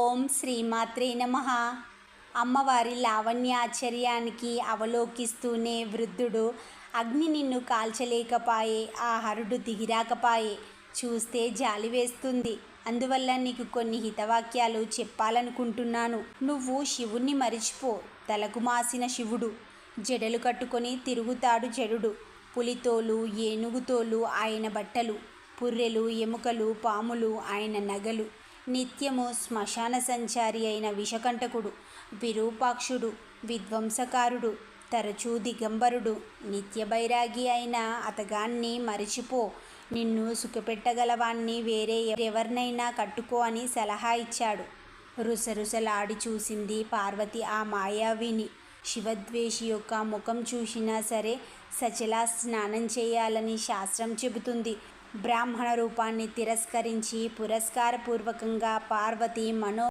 ఓం శ్రీమాత్రే నమ. అమ్మవారి లావణ్యాశ్చర్యానికి అవలోకిస్తూనే వృద్ధుడు అగ్ని నిన్ను కాల్చలేకపాయే ఆ హరుడు దిగిరాకపాయే చూస్తే జాలి వేస్తుంది. అందువల్ల నీకు కొన్ని హితవాక్యాలు చెప్పాలనుకుంటున్నాను. నువ్వు శివుణ్ణి మరిచిపో తలకు మాసిన శివుడు. జడలు కట్టుకొని తిరుగుతాడు జడుడు. పులితోలు ఏనుగుతోలు ఆయన బట్టలు. పుర్రెలు ఎముకలు పాములు ఆయన నగలు. నిత్యము శ్మశాన సంచారి అయిన విషకంటకుడు విరూపాక్షుడు విధ్వంసకారుడు తరచూ దిగంబరుడు నిత్యబైరాగి అయిన అతగాన్ని మరిచిపో. నిన్ను సుఖపెట్టగలవాణ్ణి వేరే ఎవరినైనా కట్టుకో అని సలహా ఇచ్చాడు. రుసరుసలాడి చూసింది పార్వతి ఆ మాయావిని. శివద్వేషి యొక్క ముఖం చూసినా సరే సచలా స్నానం చేయాలని శాస్త్రం చెబుతుంది. బ్రాహ్మణ రూపాన్ని తిరస్కరించి పురస్కారపూర్వకంగా పార్వతి మనో